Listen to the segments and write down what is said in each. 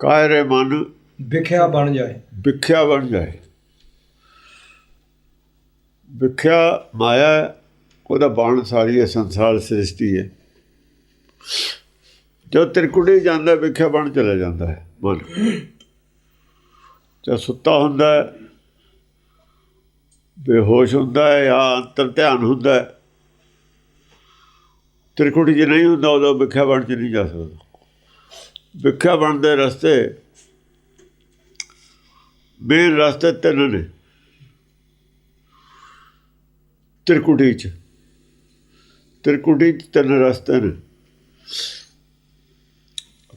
ਕਾਇਰੇ ਮਨ? ਵਿਖਿਆ ਬਣ ਜਾਏ। ਵਿਖਿਆ ਬਣ ਜਾਏ। ਵਿਖਿਆ ਮਾਇਆ ਉਹਦਾ ਬਾਣ ਸਾਰੀ ਹੈ ਸੰਸਾਰ ਸ੍ਰਿਸ਼ਟੀ ਹੈ। ਜੋ ਤਿਰਕੁੜੀ ਜਾਂਦਾ ਵਿਖਿਆ ਬਣ ਚਲਾ ਜਾਂਦਾ ਹੈ ਮਨ। ਜਦ ਸੁੱਤਾ ਹੁੰਦਾ ਹੈ ਬੇਹੋਸ਼ ਹੁੰਦਾ ਹੈ ਜਾਂ ਅੰਤਰ ਧਿਆਨ ਹੁੰਦਾ ਹੈ ਤਿਰਕੁੜੀ ਜੇ ਨਹੀਂ ਹੁੰਦਾ ਉਦੋਂ ਵਿਖਿਆ ਬਣ ਚ ਨਹੀਂ ਜਾ ਸਕਦਾ। ਵਿਖਿਆ ਬਣਦੇ ਰਸਤੇ। ਮੇਨ ਰਸਤੇ ਤਿੰਨ ਨੇ। ਤਿਰਕੁਟੀ ਚ। ਤਿਰਕੁਟੀ ਚ ਤਿੰਨ ਰਸਤੇ ਨੇ।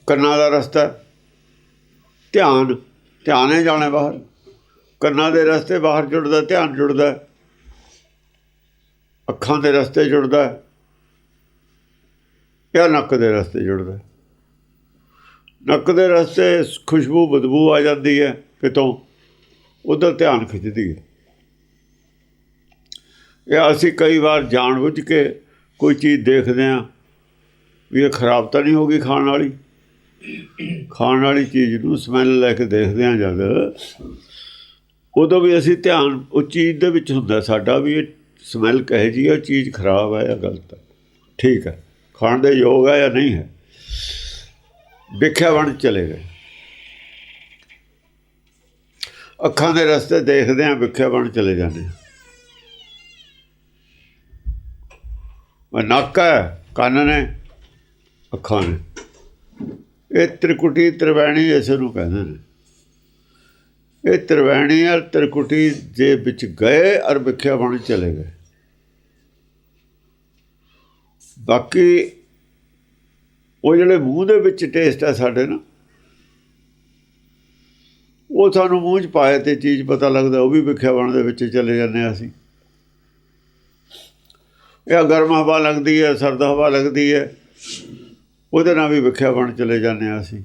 ਕੰਨਾਂ ਦਾ ਰਸਤਾ, ਧਿਆਨ। ਧਿਆਨੇ ਜਾਣੇ ਬਾਹਰ। ਕੰਨਾਂ ਦੇ ਰਸਤੇ ਬਾਹਰ ਜੁੜਦਾ, ਧਿਆਨ ਜੁੜਦਾ। ਅੱਖਾਂ ਦੇ ਰਸਤੇ ਜੁੜਦਾ। ਹੈ। ਜਾਂ ਨੱਕ ਦੇ ਰਸਤੇ ਜੁੜਦਾ। ਨੱਕ ਦੇ ਰਸਤੇ ਖੁਸ਼ਬੂ, ਬਦਬੂ ਆ ਜਾਂਦੀ ਹੈ ਕਿਤੋਂ? ਉਧਰ ਧਿਆਨ ਖਿੱਚਦੀ ਹੈ। ਇਹ ਅਸੀਂ ਕਈ ਵਾਰ ਜਾਣ ਬੁੱਝ ਕੇ ਕੋਈ ਚੀਜ਼ ਦੇਖਦੇ ਹਾਂ ਵੀ ਇਹ ਖਰਾਬ ਤਾਂ ਨਹੀਂ ਹੋਗੀ ਖਾਣ ਵਾਲੀ। ਖਾਣ ਵਾਲੀ ਚੀਜ਼ ਨੂੰ ਸਮੈਲ ਲੈ ਕੇ ਦੇਖਦੇ ਹਾਂ ਜਦ। ਉਦੋਂ ਵੀ ਅਸੀਂ ਧਿਆਨ, ਉਹ ਚੀਜ਼ ਦੇ ਵਿੱਚ ਹੁੰਦਾ ਸਾਡਾ ਵੀ ਇਹ ਸਮੈਲ ਕਹੇ ਜੀ ਉਹ ਚੀਜ਼ ਖਰਾਬ ਹੈ ਜਾਂ ਗਲਤ ਹੈ। ਠੀਕ ਹੈ। ਖਾਣ ਦੇ ਯੋਗ ਹੈ ਜਾਂ ਨਹੀਂ ਹੈ। ਵਿਖਿਆ ਬਣ ਚਲੇ ਗਏ। ਅੱਖਾਂ ਦੇ ਰਸਤੇ ਦੇਖਦੇ ਆਂ ਵਿਖਿਆ ਬਣ ਚਲੇ ਜਾਂਦੇ ਹਾਂ। ਉਹ ਨੱਕ ਹੈ, ਕੰਨ ਨੇ, ਅੱਖਾਂ ਨੇ। ਇਹ ਤ੍ਰਿਕੁਟੀ ਤ੍ਰਿਵੈਣੀ ਇਸ ਨੂੰ ਕਹਿੰਦੇ ਨੇ। ਇਹ ਤ੍ਰਿਵੈਣੀ ਔਰ ਤ੍ਰਿਕੁਟੀ ਦੇ ਵਿੱਚ ਗਏ ਔਰ ਵਿਖਿਆ ਬਣ ਚਲੇ ਗਏ। ਬਾਕੀ ਉਹ ਜਿਹੜੇ ਮੂੰਹ ਦੇ ਵਿੱਚ ਟੇਸਟ ਹੈ ਸਾਡੇ ਨਾ, ਉਹ ਸਾਨੂੰ ਮੂੰਹ 'ਚ ਪਾਏ ਤੇ ਚੀਜ਼ ਪਤਾ ਲੱਗਦਾ, ਉਹ ਵੀ ਵਿਖਿਆ ਬਣ ਦੇ ਵਿੱਚ ਚਲੇ ਜਾਂਦੇ ਹਾਂ ਅਸੀਂ। ਇਹ ਗਰਮ ਹਵਾ ਲੱਗਦੀ ਹੈ, ਸਰਦ ਹਵਾ ਲੱਗਦੀ ਹੈ, ਉਹਦੇ ਨਾਲ ਵੀ ਵਿਖਿਆ ਬਣ ਚਲੇ ਜਾਂਦੇ ਹਾਂ ਅਸੀਂ।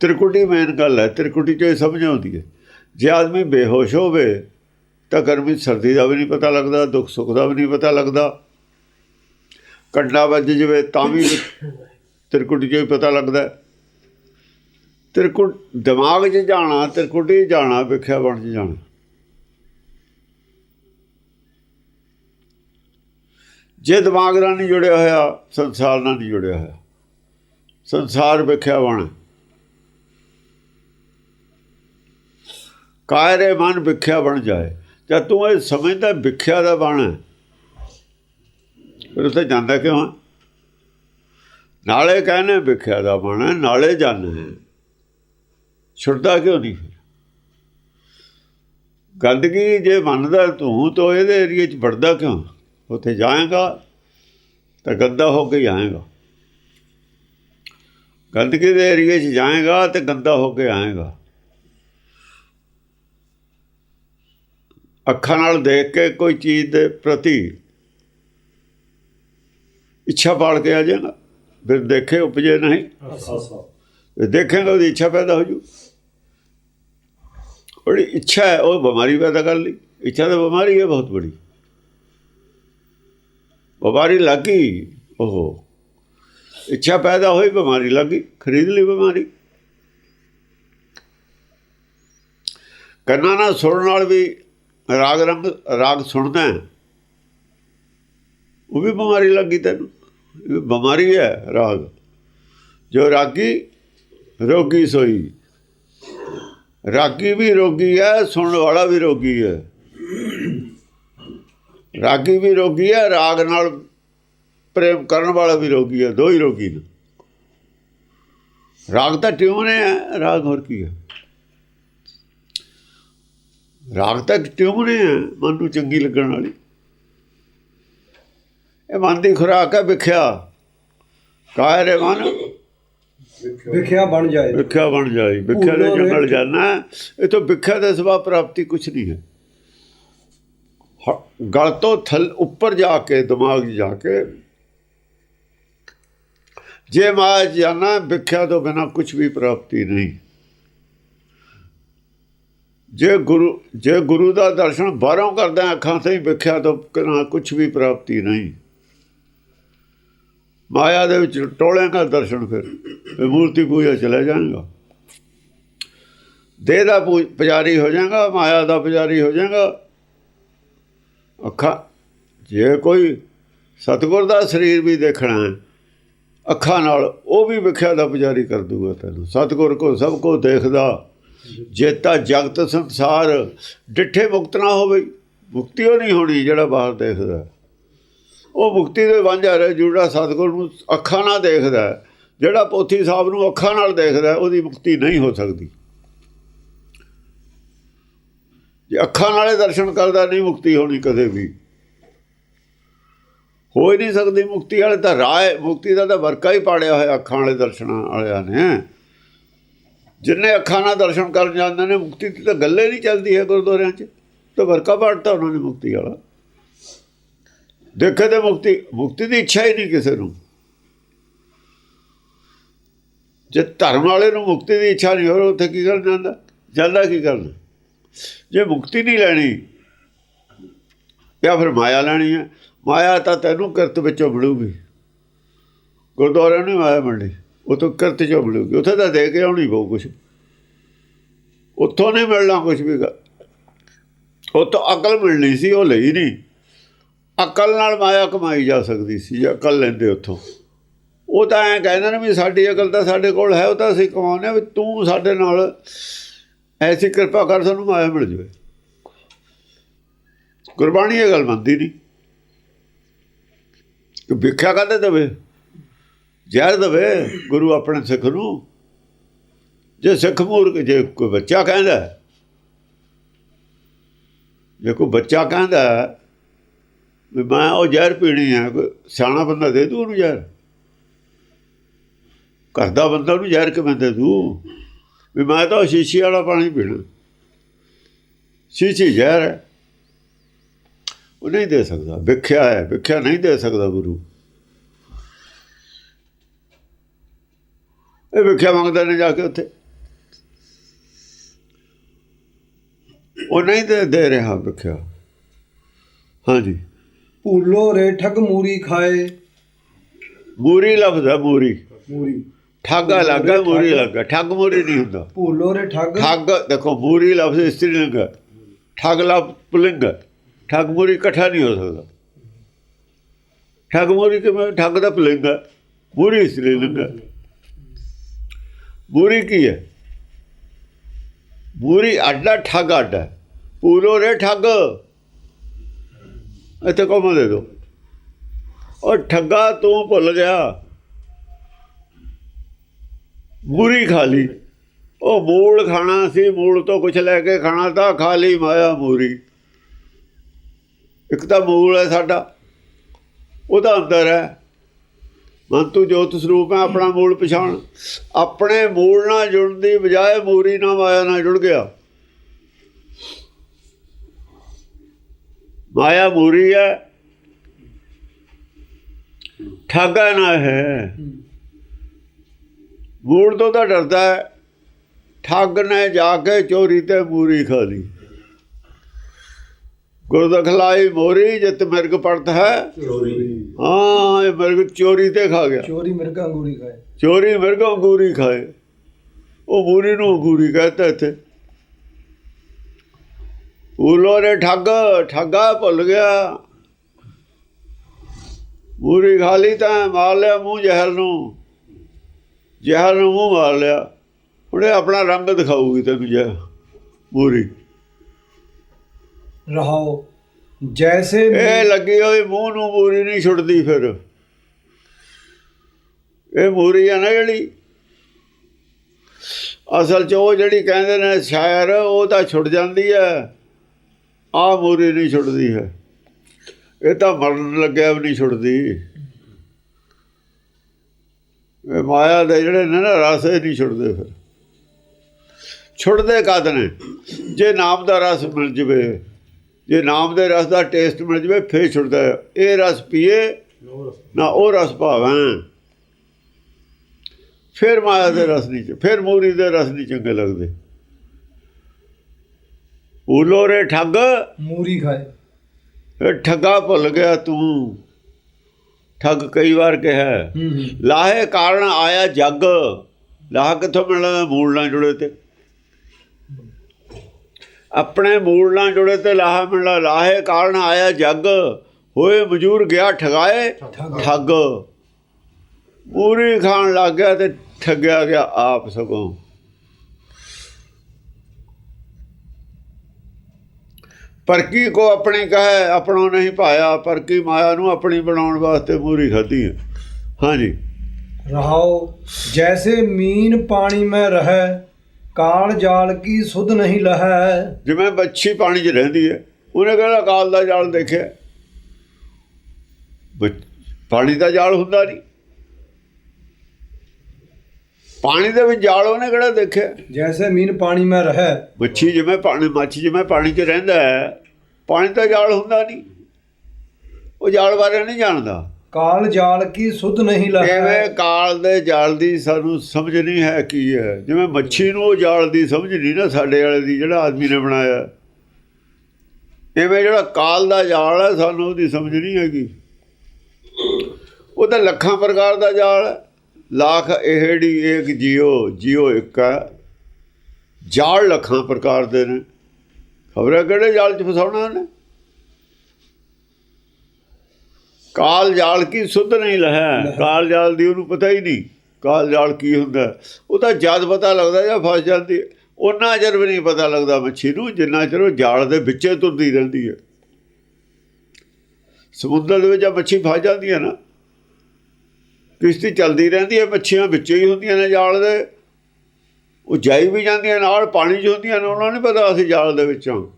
ਤ੍ਰਿਕੁਟੀ ਮੇਨ ਗੱਲ ਹੈ, ਤ੍ਰਿਕੁਟੀ 'ਚੋਂ ਇਹ ਸਮਝ ਆਉਂਦੀ ਹੈ। ਜੇ ਆਦਮੀ ਬੇਹੋਸ਼ ਹੋਵੇ, ਤਾਂ ਗਰਮੀ ਸਰਦੀ ਦਾ ਵੀ ਨਹੀਂ ਪਤਾ ਲੱਗਦਾ, ਦੁੱਖ ਸੁੱਖ ਦਾ ਵੀ ਨਹੀਂ ਪਤਾ ਲੱਗਦਾ। ਕੰਡਾ ਵੱਜ ਜਵੇ ਤਾਂ ਵੀ ਤ੍ਰਿਕੁਟੀ 'ਚ ਹੀ ਪਤਾ ਲੱਗਦਾ ਹੈ। ਤ੍ਰਿਕੁਟ ਦਿਮਾਗ 'ਚ ਜਾਣਾ, ਤ੍ਰਿਕੁਟੀ ਜਾਣਾ ਵਿਖਿਆ ਬਣ 'ਚ ਜਾਣਾ। ਜੇ ਦਿਮਾਗ ਨਾਲ ਨਹੀਂ ਜੁੜਿਆ ਹੋਇਆ, ਸੰਸਾਰ ਨਾਲ ਨਹੀਂ ਜੁੜਿਆ ਹੋਇਆ। ਸੰਸਾਰ ਵਿਖਿਆ ਬਣ ਕਾਇਰੇ ਮਨ ਵਿਖਿਆ ਬਣ ਜਾਏ। ਜਦ ਤੂੰ ਇਹ ਸਮਝਦਾ ਵਿਖਿਆ ਦਾ ਬਣ ਹੈ ਫਿਰ ਉੱਥੇ ਜਾਂਦਾ ਕਿਉਂ ਹੈ? ਨਾਲੇ ਕਹਿੰਦੇ ਵਿਖਿਆ ਦਾ ਬਣ ਨਾਲੇ ਜਾਣੇ ਛੁੱਟਦਾ ਕਿਉਂ ਨਹੀਂ ਫਿਰ? ਗੰਦਗੀ ਜੇ ਮੰਨਦਾ ਤੂੰ, ਤਾਂ ਇਹਦੇ ਏਰੀਏ 'ਚ ਵੜਦਾ ਕਿਉਂ? ਉੱਥੇ ਜਾਏਗਾ ਤਾਂ ਗੰਦਾ ਹੋ ਕੇ ਹੀ ਆਏਗਾ। ਗੰਦਗੀ ਦੇ ਏਰੀਏ 'ਚ ਜਾਏਗਾ ਤੇ ਗੰਦਾ ਹੋ ਕੇ ਆਏਗਾ। ਅੱਖਾਂ ਨਾਲ ਦੇਖ ਕੇ ਕੋਈ ਚੀਜ਼ ਦੇ ਪ੍ਰਤੀ ਇੱਛਾ ਪਾਲ ਕੇ ਆ ਜਾਏਗਾ ਫਿਰ ਦੇਖੇ ਉਪਜੇ ਨਹੀਂ। ਦੇਖੇਗਾ ਉਹਦੀ ਇੱਛਾ ਪੈਦਾ ਹੋ ਜੂ। ਬੜੀ ਇੱਛਾ ਹੈ, ਉਹ ਬਿਮਾਰੀ ਪੈਦਾ ਕਰ ਲਈ। ਇੱਛਾ ਤਾਂ ਬਿਮਾਰੀ ਹੈ, ਬਹੁਤ ਬੜੀ। ਬਿਮਾਰੀ ਲੱਗੀ ਉਹ ਇੱਛਾ ਪੈਦਾ ਹੋਈ, ਬਿਮਾਰੀ ਲੱਗੀ ਖਰੀਦ ਲਈ ਬਿਮਾਰੀ। ਕੰਨਾਂ ਨਾਲ ਸੁਣਨ ਨਾਲ ਵੀ ਰਾਗ ਰੰਗ, ਰਾਗ ਸੁਣਦਾ ਹੈ। ਉਹ ਵੀ ਬਿਮਾਰੀ ਲੱਗੀ ਤੈਨੂੰ। ਬਿਮਾਰੀ ਹੈ ਰਾਗ। ਜੋ ਰਾਗੀ, ਰੋਗੀ ਸੋਈ। ਰਾਗੀ ਵੀ ਰੋਗੀ ਹੈ, ਸੁਣਨ ਵਾਲਾ ਵੀ ਰੋਗੀ ਹੈ। ਰਾਗੀ ਵੀ ਰੋਗੀ ਹੈ, ਰਾਗ ਨਾਲ ਪ੍ਰੇਮ ਕਰਨ ਵਾਲਾ ਵੀ ਰੋਗੀ ਹੈ, ਦੋ ਹੀ ਰੋਗੀ ਨੇ। ਰਾਗ ਤਾਂ ਟਿਊਨ ਹੈ, ਰਾਗ ਹੋਰ ਕੀ ਹੈ? ਰਾਗ ਤਾਂ ਟਿਊਨ ਹੈ, ਮਨ ਨੂੰ ਚੰਗੀ ਲੱਗਣ ਵਾਲੀ। ਇਹ ਮਨ ਦੀ ਖੁਰਾਕ ਹੈ ਵਿਖਿਆ। ਕਾਇਰੇ ਮਨ? ਵਿਖਿਆ ਬਣ ਜਾਏ। ਵਿਖਿਆ ਬਣ ਜਾਈ ਵਿਖਿਆ ਦੇ ਜੰਗਲ ਜਾਣਾ ਇਹ ਤੋਂ ਵਿਖਿਆ ਦੇ ਸਵਾ ਪ੍ਰਾਪਤੀ ਕੁਛ ਨਹੀਂ ਹੈ। ਗਲ ਤੋਂ ਥਲ ਉੱਪਰ ਜਾ ਕੇ ਦਿਮਾਗ ਜਾ ਕੇ ਜੇ ਮਾਇਆ ਜਾਣਾ ਵਿਖਿਆ ਤੋਂ ਬਿਨਾ ਕੁਛ ਵੀ ਪ੍ਰਾਪਤੀ ਨਹੀਂ। ਜੇ ਗੁਰੂ ਜੇ ਗੁਰੂ ਦਾ ਦਰਸ਼ਨ ਬਾਹਰੋਂ ਕਰਦਾ ਅੱਖਾਂ ਤੋਂ ਵਿਖਿਆ ਤੋਂ ਬਿਨਾ ਕੁਛ ਵੀ ਪ੍ਰਾਪਤੀ ਨਹੀਂ। ਮਾਇਆ ਦੇ ਵਿੱਚ ਟੋਲੇਗਾ ਦਰਸ਼ਨ ਫਿਰ ਫਿਰ ਮੂਰਤੀ ਪੂਜਾ ਚਲਾ ਜਾਏਗਾ ਦੇਹ ਦਾ ਪੂ- ਪੁਜਾਰੀ ਹੋ ਜਾਏਗਾ, ਮਾਇਆ ਦਾ ਪੁਜਾਰੀ ਹੋ ਜਾਏਗਾ। ਅੱਖਾਂ, ਜੇ ਕੋਈ ਸਤਿਗੁਰ ਦਾ ਸਰੀਰ ਵੀ ਦੇਖਣਾ ਹੈ, ਅੱਖਾਂ ਨਾਲ ਉਹ ਵੀ ਵਿਖਿਆ ਦਾ ਪੁਜਾਰੀ ਕਰ ਦੂਗਾ ਤੈਨੂੰ। ਸਤਿਗੁਰ ਕੋ ਸਭ ਕੋ ਦੇਖਦਾ, ਜੇਤਾ ਜਗਤ ਸੰਸਾਰ, ਡਿੱਠੇ ਮੁਕਤ ਨਾ ਹੋਵੇ। ਮੁਕਤੀ ਉਹ ਨਹੀਂ ਹੋਣੀ ਜਿਹੜਾ ਬਾਹਰ ਦੇਖਦਾ। ਉਹ ਮੁਕਤੀ ਦੇ ਵਾਂਝਾ ਰਹਿ ਜੁੜਾ ਸਤਿਗੁਰ ਨੂੰ ਅੱਖਾਂ ਨਾਲ ਦੇਖਦਾ ਜਿਹੜਾ ਪੋਥੀ ਸਾਹਿਬ ਨੂੰ ਅੱਖਾਂ ਨਾਲ ਦੇਖਦਾ ਉਹਦੀ ਮੁਕਤੀ ਨਹੀਂ ਹੋ ਸਕਦੀ। ਜੇ ਅੱਖਾਂ ਨਾਲੇ ਦਰਸ਼ਨ ਕਰਦਾ, ਨਹੀਂ ਮੁਕਤੀ ਹੋਣੀ ਕਦੇ ਵੀ। ਹੋ ਹੀ ਨਹੀਂ ਸਕਦੀ ਮੁਕਤੀ ਵਾਲੇ ਤਾਂ ਰਾਹ ਮੁਕਤੀ ਦਾ ਤਾਂ ਵਰਕਾ ਹੀ ਪਾੜਿਆ ਹੋਇਆ ਅੱਖਾਂ ਵਾਲੇ ਦਰਸ਼ਨਾਂ ਵਾਲਿਆਂ ਨੇ। ਜਿੰਨੇ ਅੱਖਾਂ ਨਾਲ ਦਰਸ਼ਨ ਕਰਨ ਜਾਂਦੇ ਨੇ ਮੁਕਤੀ ਦੀ ਤਾਂ ਗੱਲੇ ਨਹੀਂ ਚੱਲਦੀ ਹੈ ਗੁਰਦੁਆਰਿਆਂ 'ਚ। ਤਾਂ ਵਰਕਾ ਪਾੜਤਾ ਉਹਨਾਂ ਨੇ ਮੁਕਤੀ ਵਾਲਾ। ਦੇਖੇ ਤੇ ਮੁਕਤੀ ਮੁਕਤੀ ਦੀ ਇੱਛਾ ਹੀ ਨਹੀਂ ਕਿਸੇ ਨੂੰ। ਜੇ ਧਰਮ ਵਾਲੇ ਨੂੰ ਮੁਕਤੀ ਦੀ ਇੱਛਾ ਨਹੀਂ, ਹੋਰ ਉੱਥੇ ਕੀ ਕਰਨ ਜਾਂਦਾ? ਜਾਂਦਾ ਕੀ ਕਰਨਾ? ਜੇ ਮੁਕਤੀ ਨਹੀਂ ਲੈਣੀ, ਜਾਂ ਫਿਰ ਮਾਇਆ ਲੈਣੀ ਹੈ, ਮਾਇਆ ਤਾਂ ਤੈਨੂੰ ਕਿਰਤ ਵਿੱਚੋਂ ਮਿਲੂਗੀ। ਗੁਰਦੁਆਰਿਆਂ ਨੂੰ ਮਾਇਆ ਮਿਲਣੀ, ਉਹ ਤੋਂ ਕਿਰਤ ਚੋਂ ਮਿਲੂਗੀ। ਉੱਥੇ ਤਾਂ ਦੇ ਕੇ ਆਉਣੀ ਪਊ ਕੁਛ। ਉੱਥੋਂ ਨਹੀਂ ਮਿਲਣਾ ਕੁਛ ਵੀ ਗਾ। ਉੱਥੋਂ ਅਕਲ ਮਿਲਣੀ ਸੀ, ਉਹ ਲਈ ਨਹੀਂ। ਅਕਲ ਨਾਲ ਮਾਇਆ ਕਮਾਈ ਜਾ ਸਕਦੀ ਸੀ, ਜੇ ਅਕਲ ਲੈਂਦੇ ਉੱਥੋਂ। ਉਹ ਤਾਂ ਐਂ ਕਹਿੰਦੇ ਨੇ ਵੀ ਸਾਡੀ ਅਕਲ ਤਾਂ ਸਾਡੇ ਕੋਲ ਹੈ, ਉਹ ਤਾਂ ਅਸੀਂ ਕਮਾਉਂਦੇ ਹਾਂ ਵੀ ਤੂੰ ਸਾਡੇ ਨਾਲ ਐਸੀ ਕਿਰਪਾ ਕਰ ਸਾਨੂੰ ਮਾਇਆ ਮਿਲ ਜਾਵੇ। ਗੁਰਬਾਣੀ ਇਹ ਗੱਲ ਮੰਨਦੀ ਨਹੀਂ। ਕਿ ਵਿਖਿਆ ਕਾਹਦੇ ਦੇਵੇ? ਜ਼ਹਿਰ ਦੇਵੇ ਗੁਰੂ ਆਪਣੇ ਸਿੱਖ ਨੂੰ? ਜੇ ਸਿੱਖ ਮੂਰਖ, ਜੇ ਕੋਈ ਬੱਚਾ ਕਹਿੰਦਾ, ਜੇ ਕੋਈ ਬੱਚਾ ਕਹਿੰਦਾ ਵੀ ਮੈਂ ਉਹ ਜ਼ਹਿਰ ਪੀਣੀ ਹੈ ਸਿਆਣਾ ਬੰਦਾ ਦੇ ਦੂ ਉਹਨੂੰ ਜ਼ਹਿਰ? ਕਰਦਾ ਬੰਦਾ ਉਹਨੂੰ ਜ਼ਹਿਰ ਕਿਵੇਂ ਦੇ ਦੂ? ਵੀ ਮੈਂ ਤਾਂ ਉਹ ਸ਼ੀਸ਼ੇ ਵਾਲਾ ਪਾਣੀ ਪੀਣਾ। ਸ਼ੀਸ਼ੀ ਜ਼ਹਿਰ ਹੈ। ਉਹ ਨਹੀਂ ਦੇ ਸਕਦਾ। ਵਿਖਿਆ ਹੈ। ਵਿਖਿਆ ਨਹੀਂ ਦੇ ਸਕਦਾ ਗੁਰੂ। ਇਹ ਵਿਖਿਆ ਮੰਗਦਾ ਨੇ ਜਾ ਕੇ ਉੱਥੇ। ਉਹ ਨਹੀਂ ਦੇ ਦੇ ਰਿਹਾ ਵਿਖਿਆ। ਹਾਂਜੀ। ਭੂਲੋ ਰੇ ਠਗ ਮੂਰੀ ਖਾਏ। ਮੂਰੀ ਲਫ਼ਜ਼ ਹੈ ਮੂਰੀ। ਮੂਰੀ। ਠੱਗਾ ਲੱਗਾ ਮੂਰੀ ਲੱਗਾ ਠੱਗ ਮੂਰੀ ਨਹੀਂ ਹੁੰਦਾ। ਭੂਲੋ ਰੇ ਠਗ। ਠੱਗ ਦੇਖੋ ਮੂਰੀ ਲਫ਼ਜ਼ ਇਸਤਰੀ ਲਿੰਗ ਹੈ ਠੱਗ ਲਫ਼ਜ਼ ਪੁਲਿੰਗ ਹੈ ਠੱਗ ਮੂਰੀ ਇਕੱਠਾ ਨਹੀਂ ਹੋ ਸਕਦਾ। ਠੱਗ ਮੂਰੀ ਕਿਵੇਂ? ਠੱਗ ਦਾ ਪੁਲਿੰਗ ਹੈ ਮੂਰੀ ਇਸਤਰੀ ਲਿੰਗ ਹੈ ਮੂਰੀ ਕੀ ਹੈ ਮੂਰੀ ਅੱਡਾ ਠੱਗ ਅੱਡਾ ਪੂਰੋ ਰੇ ਠੱਗ। ਇੱਥੇ ਕੋਮਾ ਦੇ ਦੋ ਉਹ ਠੱਗਾ ਤੂੰ ਭੁੱਲ ਗਿਆ। ਮੂਰੀ ਖਾਲੀ ਉਹ ਮੂਲ ਖਾਣਾ ਸੀ, ਮੂਲ ਤੋਂ ਕੁਝ ਲੈ ਕੇ ਖਾਣਾ ਤਾਂ ਖਾਲੀ ਮਾਇਆ ਮੂਰੀ। ਇੱਕ ਤਾਂ ਮੂਲ ਹੈ ਸਾਡਾ। ਉਹਦਾ ਅੰਦਰ ਹੈ। ਮਨ ਤੂੰ ਜੋਤ ਸਰੂਪ ਹੈ, ਆਪਣਾ ਮੂਲ ਪਛਾਣ। ਆਪਣੇ ਮੂਲ ਨਾਲ ਜੁੜਨ ਦੀ ਬਜਾਏ ਮੂਰੀ ਨਾਲ ਮਾਇਆ ਨਾਲ ਜੁੜ ਗਿਆ। ਮਾਇਆ ਮੂਰੀ ਹੈ। ਠੱਗਾ ਨਾ ਹੈ। ਮੂਲ ਤੋਂ ਤਾਂ ਡਰਦਾ ਹੈ। ਠੱਗ ਨੇ ਜਾ ਕੇ ਚੋਰੀ ਤੇ ਮੂਰੀ ਖਾ ਲਈ। ਗੁਰਦਖਲਾਈ ਮੋਰੀ ਜਿਤ ਮਿਰਗ ਪੜਤ ਹੈ। ਹਾਂ ਇਹ ਮਿਰਗ ਚੋਰੀ ਤੇ ਖਾ ਗਿਆ। ਚੋਰੀ ਮਿਰਗਾ ਅੰਗੂਰੀ ਖਾਏ। ਚੋਰੀ ਮਿਰਗ ਅੰਗੂਰੀ ਖਾਏ। ਉਹ ਮੂਰੀ ਨੂੰ ਅੰਗੂਰੀ ਕਹਤਾ ਇੱਥੇ। ਉਲੋ ਨੇ ਠੱਗ ਠੱਗਾ ਭੁੱਲ ਗਿਆ। ਮੂਰੀ ਖਾ ਲਈ ਤਾਂ ਮਾਰ ਲਿਆ ਮੂੰਹ ਜ਼ਹਿਰ ਨੂੰ। ਜ਼ਹਿਰ ਨੂੰ ਮੂੰਹ ਮਾਰ ਲਿਆ। ਉਹਨੇ ਆਪਣਾ ਰੰਗ ਦਿਖਾਊਗੀ ਤੈਨੂੰ ਜ਼ਹਿਰ ਮੂਰੀ ਰਹਾਓ ਜੈਸੇ ਇਹ ਲੱਗੀ ਹੋਈ ਮੂੰਹ ਨੂੰ ਮੂਰੀ ਨਹੀਂ ਛੁੱਟਦੀ ਫਿਰ। ਇਹ ਮੂਰੀ ਆ ਨਾ ਜਿਹੜੀ। ਅਸਲ 'ਚ ਉਹ ਜਿਹੜੀ ਕਹਿੰਦੇ ਨੇ ਸ਼ਾਇਰ ਉਹ ਤਾਂ ਛੁੱਟ ਜਾਂਦੀ ਹੈ। ਆ ਮੂਰੀ ਨਹੀਂ ਛੁੱਟਦੀ ਹੈ। ਇਹ ਤਾਂ ਮਰਨ ਲੱਗਿਆ ਵੀ ਨਹੀਂ ਛੁੱਟਦੀ। ਇਹ ਮਾਇਆ ਦੇ ਜਿਹੜੇ ਨੇ ਨਾ ਰਸ, ਇਹ ਨਹੀਂ ਛੁੱਟਦੇ ਫਿਰ। ਛੁੱਟਦੇ ਕਦ ਨੇ? ਜੇ ਨਾਮ ਦਾ ਰਸ ਮਿਲ ਜਵੇ, ਜੇ ਨਾਮ ਦੇ ਰਸ ਦਾ ਟੇਸਟ ਮਿਲ ਜਵੇ, ਫੇਰ ਛੁੱਟਦਾ ਇਹ ਰਸ ਪੀਏ, ਨਾ ਉਹ ਰਸ ਭਾਵਾਂ। ਫਿਰ ਮਾਇਆ ਦੇ ਰਸ ਨਹੀਂ ਚ- ਫਿਰ ਮੂਰੀ ਦੇ ਰਸ ਨਹੀਂ ਚੰਗੇ ਲੱਗਦੇ। ਉਲੋ ਰੇ ਠੱਗ। ਮੂਰੀ ਖਾਏ। ਇਹ ਠੱਗਾ ਭੁੱਲ ਗਿਆ ਤੂੰ। ਠੱਗ ਕਈ ਵਾਰ ਕਿਹਾ। ਲਾਹੇ ਕਾਰਨ ਆਇਆ ਜੱਗ। ਲਾਹ ਕਿੱਥੋਂ ਮਿਲਣਾ ਮੂਲ ਨਾਲ ਜੁੜੇ ਤੇ? ਆਪਣੇ ਮੂਲ ਨਾਲ ਜੁੜੇ ਤੇ ਲਾਹ ਮਿਲਣਾ। ਲਾਹੇ ਕਾਰਨ ਆਇਆ ਜੱਗ। ਹੋਏ ਮਜੂਰ ਗਿਆ ਠਗਾਏ ਠੱਗ। ਠੱਗ। ਪੂਰੀ ਖਾਣ ਲੱਗ ਗਿਆ ਤੇ ਠੱਗਿਆ ਗਿਆ ਆਪ ਸਗੋਂ। ਪਰਕੀ ਕੋ ਆਪਣੀ ਕਹੇ ਆਪਣੋ ਨਹੀਂ ਪਾਇਆ ਪਰਕੀ ਮਾਇਆ ਨੂੰ ਆਪਣੀ ਬਣਾਉਣ ਵਾਸਤੇ ਮੂਰੀ ਖਾਧੀ ਹੈ? ਹਾਂਜੀ। ਰਹਾਓ ਜੈਸੇ ਮੀਨ ਪਾਣੀ ਮੈਂ ਰਹੈ ਕਾਲ ਜਾਲ ਕੀ ਸੁਧ ਨਹੀਂ ਲਹੈ। ਜਿਵੇਂ ਬੱਚੀ ਪਾਣੀ 'ਚ ਰਹਿੰਦੀ ਹੈ ਉਹਨੇ ਕਿਹੜਾ ਕਾਲ ਦਾ ਜਾਲ ਦੇਖਿਆ? ਪਾਣੀ ਦਾ ਜਾਲ ਹੁੰਦਾ ਨਹੀਂ। ਪਾਣੀ ਦੇ ਵਿੱਚ ਜਾਲ ਉਹਨੇ ਕਿਹੜਾ ਦੇਖਿਆ? ਜੈਸੇ ਮੀਨ ਪਾਣੀ ਮੈਂ ਰਹੈ ਮੱਛੀ ਜਿਵੇਂ ਪਾਣੀ ਮੱਛੀ ਜਿਵੇਂ ਪਾਣੀ 'ਚ ਰਹਿੰਦਾ ਹੈ ਪਾਣੀ ਦਾ ਜਾਲ ਹੁੰਦਾ ਨਹੀਂ। ਉਹ ਜਾਲ ਬਾਰੇ ਨਹੀਂ ਜਾਣਦਾ। ਕਾਲ ਜਾਲ ਕੀ ਸੁਧ ਨਹੀਂ ਐਵੇਂ ਲਹੈ ਕਾਲ ਦੇ ਜਾਲ ਦੀ ਸਾਨੂੰ ਸਮਝ ਨਹੀਂ ਹੈ ਕੀ ਹੈ। ਜਿਵੇਂ ਮੱਛੀ ਨੂੰ ਉਹ ਜਾਲ ਦੀ ਸਮਝ ਨਹੀਂ ਨਾ ਸਾਡੇ ਵਾਲੇ ਦੀ ਜਿਹੜਾ ਆਦਮੀ ਨੇ ਬਣਾਇਆ। ਐਵੇਂ ਜਿਹੜਾ ਕਾਲ ਦਾ ਜਾਲ ਹੈ ਸਾਨੂੰ ਉਹਦੀ ਸਮਝ ਨਹੀਂ ਹੈਗੀ। ਉਹ ਤਾਂ ਲੱਖਾਂ ਪ੍ਰਕਾਰ ਦਾ ਜਾਲ ਹੈ। ਲੱਖ ਇਹੜੀ ਇੱਕ ਜੀਓ ਜੀਓ ਇੱਕ। ਹੈ ਜਾਲ ਲੱਖਾਂ ਪ੍ਰਕਾਰ ਦੇ ਨੇ। ਖਬਰ ਕਿਹੜੇ ਜਾਲ 'ਚ ਫਸਾਉਣਾ ਨੇ ਕਾਲ ਜਾਲ ਕੀ ਸੁੱਧ ਨਹੀਂ ਲਹੈ? ਕਾਲ ਜਾਲ ਦੀ ਉਹਨੂੰ ਪਤਾ ਹੀ ਨਹੀਂ। ਕਾਲ ਜਾਲ ਕੀ ਹੁੰਦਾ। ਉਹ ਤਾਂ ਜਦ ਪਤਾ ਲੱਗਦਾ ਜਾਂ ਫਸ ਜਾਂਦੀ। ਉਹਨਾਂ ਚਿਰ ਵੀ ਨਹੀਂ ਪਤਾ ਲੱਗਦਾ ਮੱਛੀ ਨੂੰ ਜਿੰਨਾ ਚਿਰ ਉਹ ਜਾਲ ਦੇ ਵਿੱਚੇ ਤੁਰਦੀ ਰਹਿੰਦੀ ਹੈ। ਸਮੁੰਦਰ ਦੇ ਵਿੱਚ ਜਦ ਮੱਛੀ ਫਸ ਜਾਂਦੀ ਹੈ ਨਾ। ਕਿਸ਼ਤੀ ਚੱਲਦੀ ਰਹਿੰਦੀ ਹੈ, ਮੱਛੀਆਂ ਵਿੱਚੇ ਹੀ ਹੁੰਦੀਆਂ ਨੇ ਜਾਲ ਦੇ। ਉਹ ਜਾਈ ਵੀ ਜਾਂਦੀਆਂ, ਨਾਲ ਪਾਣੀ 'ਚ ਹੁੰਦੀਆਂ ਨੇ, ਉਹਨਾਂ ਨੂੰ ਨਹੀਂ ਪਤਾ ਅਸੀਂ ਜਾਲ ਦੇ ਵਿੱਚੋਂ।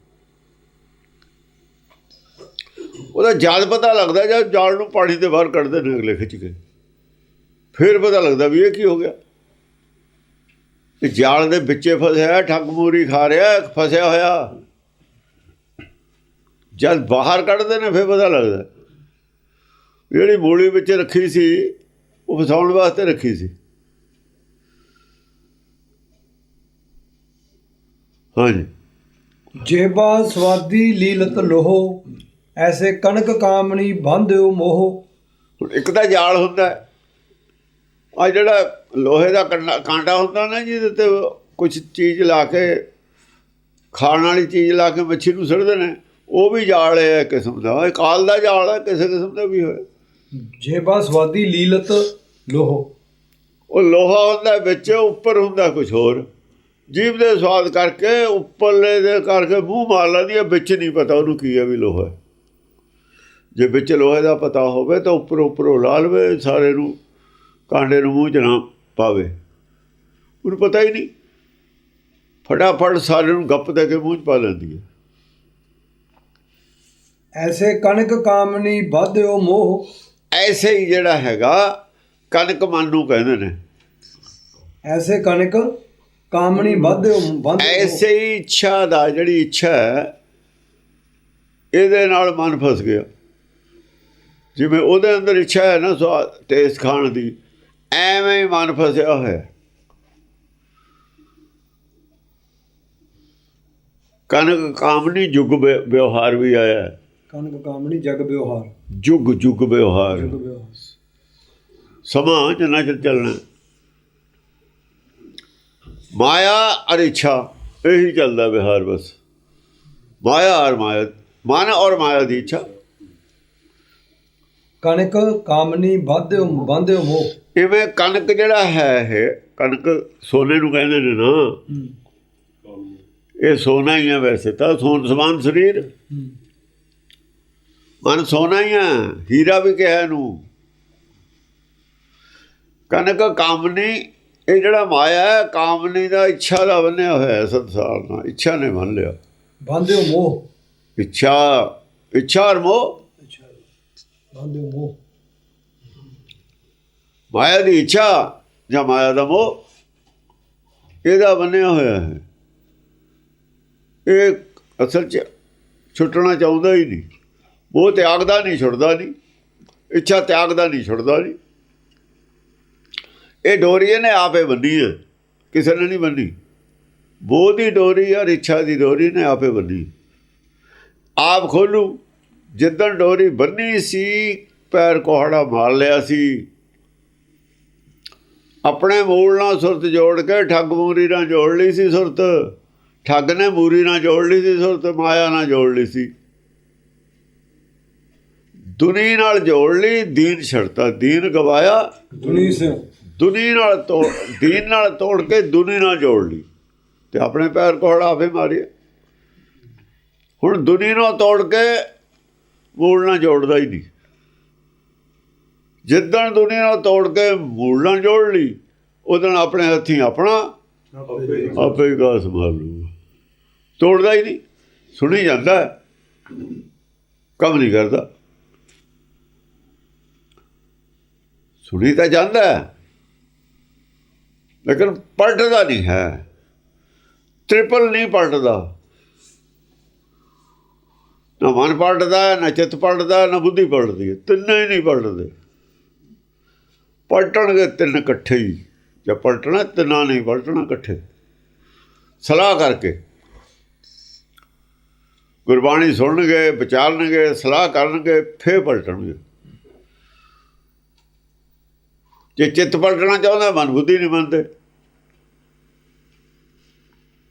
ਉਹਦਾ ਜਦ ਪਤਾ ਲੱਗਦਾ, ਜਦ ਜਾਲ ਨੂੰ ਪਾਣੀ ਦੇ ਬਾਹਰ ਕੱਢਦੇ ਨੇ ਅਗਲੇ ਖਿੱਚ ਕੇ। ਫਿਰ ਪਤਾ ਲੱਗਦਾ ਵੀ ਇਹ ਕੀ ਹੋ ਗਿਆ। ਤੇ ਜਾਲ ਦੇ ਵਿੱਚੇ ਫਸਿਆ, ਠੱਗ ਮੂਰੀ ਖਾ ਰਿਹਾ, ਫਸਿਆ ਹੋਇਆ। ਜਦ ਬਾਹਰ ਕੱਢਦੇ ਨੇ, ਫਿਰ ਪਤਾ ਲੱਗਦਾ। ਜਿਹੜੀ ਮੂਲੀ ਵਿੱਚ ਰੱਖੀ ਸੀ ਉਹ ਫਸਾਉਣ ਵਾਸਤੇ ਰੱਖੀ ਸੀ। ਹਾਂਜੀ। ਜੇਬਾ ਸਵਾਦੀ ਲੀਲਤ ਲੋਹੋ ਐਸੇ ਕਨਕ ਕਾਮਣੀ ਬੰਧਿਓ ਮੋਹ। ਇੱਕ ਤਾਂ ਜਾਲ ਹੁੰਦਾ ਆ ਜਿਹੜਾ ਲੋਹੇ ਦਾ ਕੰਡਾ- ਕਾਂਟਾ ਹੁੰਦਾ ਨਾ ਜਿਹਦੇ ਤੇ ਕੁਝ ਚੀਜ਼ ਲਾ ਕੇ ਖਾਣ ਵਾਲੀ ਚੀਜ਼ ਲਾ ਕੇ ਮੱਛੀ ਨੂੰ ਸੜਦੇ ਨੇ। ਉਹ ਵੀ ਜਾਲ ਹੈ ਕਿਸਮ ਦਾ। ਇਹ ਕਾਲ ਦਾ ਜਾਲ ਹੈ ਕਿਸੇ ਕਿਸਮ ਦਾ ਵੀ ਹੋਏ। ਜੇਬਾ ਸਵਾਦੀ ਲੀਲਤ ਲੋਹੋ। ਉਹ ਲੋਹਾ ਹੁੰਦਾ ਵਿੱਚ ਉੱਪਰ ਹੁੰਦਾ ਕੁਝ ਹੋਰ। ਜੀਭ ਦੇ ਸਵਾਦ ਕਰਕੇ ਉੱਪਰਲੇ ਦੇ ਕਰਕੇ ਮੂੰਹ ਮਾਰ ਲੈਂਦੀ ਹੈ ਵਿੱਚ ਨਹੀਂ ਪਤਾ ਉਹਨੂੰ ਕੀ ਹੈ ਵੀ ਲੋਹਾ। ਜੇ ਵਿੱਚ ਲੋਹੇ ਦਾ ਪਤਾ ਹੋਵੇ ਤਾਂ ਉੱਪਰ ਉੱਪਰੋਂ ਲਾ ਲਵੇ ਸਾਰੇ ਨੂੰ ਕਾਂਡੇ ਨੂੰ ਮੂੰਹ ਚ ਨਾ ਪਾਵੇ। ਉਹਨੂੰ ਪਤਾ ਹੀ ਨਹੀਂ। ਫਟਾਫਟ ਸਾਰੇ ਨੂੰ ਗੱਪ ਦੇ ਕੇ ਮੂੰਹ ਚ ਪਾ ਲੈਂਦੀ ਹੈ। ਐਸੇ ਕਨਕ ਕਾਮਣੀ ਬੰਧਿਓ ਮੋਹ। ਐਸੇ ਹੀ ਜਿਹੜਾ ਹੈਗਾ ਕਨਕ ਮਨ ਨੂੰ ਕਹਿੰਦੇ ਨੇ ਐਸੇ ਕਨਕ ਕਾਮਣੀ ਬੰਧਿਓ ਬੰਧਿਓ ਐਸੇ ਹੀ ਇੱਛਾ ਦਾ ਜਿਹੜੀ ਇੱਛਾ ਹੈ ਇਹਦੇ ਨਾਲ ਮਨ ਫਸ ਗਿਆ ਜਿਵੇਂ ਉਹਦੇ ਅੰਦਰ ਇੱਛਾ ਹੈ ਨਾ ਸਵਾਦ ਟੇਸਟ ਖਾਣ ਦੀ ਐਵੇਂ ਹੀ ਮਨ ਫਸਿਆ ਹੋਇਆ। ਕਨਕ ਕਾਮਨੀ ਜੁਗ ਵਿਵਹਾਰ ਵੀ ਆਇਆ ਹੈ। ਕਨਕ ਕਾਮਣੀ ਜਗ ਵਿਵਹਾਰ। ਜੁਗ ਜੁਗ ਵਿਵਹਾਰ। ਸਮਾਂ ਜਿੰਨਾ ਚਿਰ ਚੱਲਣਾ। ਮਾਇਆ ਔਰ ਇੱਛਾ ਇਹੀ ਚੱਲਦਾ ਵਿਹਾਰ ਬਸ। ਮਾਇਆ ਔਰ ਮਾਇਆ ਮਨ ਔਰ ਮਾਇਆ ਦੀ ਇੱਛਾ। ਕਨਕ ਕਾਮਣੀ ਬੰਧਿਓ ਬੰਧਿਓ ਮੋਹ ਇਵੇਂ ਕਣਕ ਜਿਹੜਾ ਹੈ ਇਹ ਕਣਕ ਸੋਨੇ ਨੂੰ ਕਹਿੰਦੇ ਨੇ ਨਾ। ਇਹ ਸੋਨਾ ਹੀ ਹੈ ਵੈਸੇ ਤਾਂ ਸੋਨ ਸਮਾਨ ਸਰੀਰ। ਮਨ ਸੋਨਾ ਹੀ ਹੈ ਹੀਰਾ ਵੀ ਕਿਹਾ ਇਹਨੂੰ। ਕਨਕ ਕਾਮਨੀ ਇਹ ਜਿਹੜਾ ਮਾਇਆ ਹੈ ਕਾਮਨੀ ਦਾ ਇੱਛਾ ਦਾ ਬੰਨਿਆ ਹੋਇਆ ਹੈ ਸੰਸਾਰ ਨਾਲ ਇੱਛਾ ਨੇ ਮੰਨ ਲਿਆ। ਬੰਧਿਓ ਮੋਹ। ਇੱਛਾ ਇੱਛਾ ਔਰ ਮੋਹ? ਮੋਹ। ਮਾਇਆ ਦੀ ਇੱਛਾ ਜਾਂ ਮਾਇਆ ਦਾ ਮੋਹ? ਇਹਦਾ ਬੰਨਿਆ ਹੋਇਆ ਹੈ। ਇਹ ਅਸਲ 'ਚ ਛੁੱਟਣਾ ਚਾਹੁੰਦਾ ਹੀ ਨਹੀਂ। ਉਹ ਤਿਆਗਦਾ ਨਹੀਂ, ਛੁੱਟਦਾ ਨਹੀਂ। ਇੱਛਾ ਤਿਆਗਦਾ ਨਹੀਂ, ਛੁੱਟਦਾ ਨਹੀਂ। ਇਹ ਡੋਰੀ ਇਹਨੇ ਆਪੇ ਬੰਨੀ ਹੈ। ਕਿਸੇ ਨੇ ਨਹੀਂ ਬੰਨੀ। ਬੋਧ ਦੀ ਡੋਰੀ ਔਰ ਇੱਛਾ ਦੀ ਡੋਰੀ ਨੇ ਆਪੇ ਬੰਨੀ। ਆਪ ਖੋਲੂ ਜਿੱਦਣ ਡੋਰੀ ਬੰਨੀ ਸੀ, ਪੈਰ ਕੋਹੜਾ ਮਾਰ ਲਿਆ ਸੀ। ਆਪਣੇ ਮੂਲ ਨਾਲ ਸੁਰਤ ਜੋੜ ਕੇ ਠੱਗ ਮੂਰੀ ਨਾਲ ਜੋੜ ਲਈ ਸੀ ਸੁਰਤ। ਠੱਗ ਨੇ ਮੂਰੀ ਨਾਲ ਜੋੜ ਲਈ ਸੀ ਸੁਰਤ, ਮਾਇਆ ਨਾਲ ਜੋੜ ਲਈ ਸੀ। ਦੁਨੀ ਨਾਲ ਜੋੜ ਲਈ ਦੀਨ ਛੜਤਾ ਦੀਨ ਗਵਾਇਆ। ਦੁਨੀ ਸਿੰਘ ਦੁਨੀ ਨਾਲ ਤੋੜ ਦੀਨ ਨਾਲ ਤੋੜ ਕੇ ਦੁਨੀ ਨਾਲ ਜੋੜ ਲਈ। ਤੇ ਆਪਣੇ ਪੈਰ ਕੋਹੜਾ ਆਪੇ ਮਾਰਿਆ ਹੁਣ ਦੁਨੀ ਨਾਲ ਤੋੜ ਕੇ ਮੂਲ ਨਾਲ ਜੋੜਦਾ ਹੀ ਨਹੀਂ। ਜਿੱਦਣ ਦੁਨੀ ਨਾਲ ਤੋੜ ਕੇ ਮੂਲ ਨਾਲ ਜੋੜ ਲਈ ਉਦੋਂ ਆਪਣੇ ਹੱਥੀਂ ਆਪਣਾ ਆਪੇ ਹੀ ਗਾਸ ਮਾਰ ਲੂਗਾ ਤੋੜਦਾ ਹੀ ਨਹੀਂ। ਸੁਣੀ ਜਾਂਦਾ। ਕੰਮ ਨਹੀਂ ਕਰਦਾ। ਸੁਣੀ ਤਾਂ ਜਾਂਦਾ ਲੇਕਿਨ ਪਲਟਦਾ ਨਹੀਂ ਹੈ। ਟ੍ਰਿਪਲ ਨਹੀਂ ਪਲਟਦਾ। ਨਾ ਮਨ ਪਲਟਦਾ, ਨਾ ਚਿੱਤ ਪਲਟਦਾ, ਨਾ ਬੁੱਧੀ ਪਲਟਦੀ ਹੈ। ਤਿੰਨੇ ਹੀ ਨਹੀਂ ਪਲਟਦੇ। ਪਲਟਣਗੇ ਤਿੰਨ ਇਕੱਠੇ ਹੀ। ਜੇ ਪਲਟਣਾ, ਤਿੰਨਾਂ ਨਹੀਂ ਪਲਟਣਾ ਇਕੱਠੇ। ਸਲਾਹ ਕਰਕੇ। ਗੁਰਬਾਣੀ ਸੁਣਨਗੇ, ਵਿਚਾਰਨਗੇ, ਸਲਾਹ ਕਰਨਗੇ, ਫੇਰ ਪਲਟਣਗੇ। ਜੇ ਚਿੱਤ ਪਲਟਣਾ ਚਾਹੁੰਦਾ, ਮਨ ਬੁੱਧੀ ਨਹੀਂ ਮੰਨਦੇ।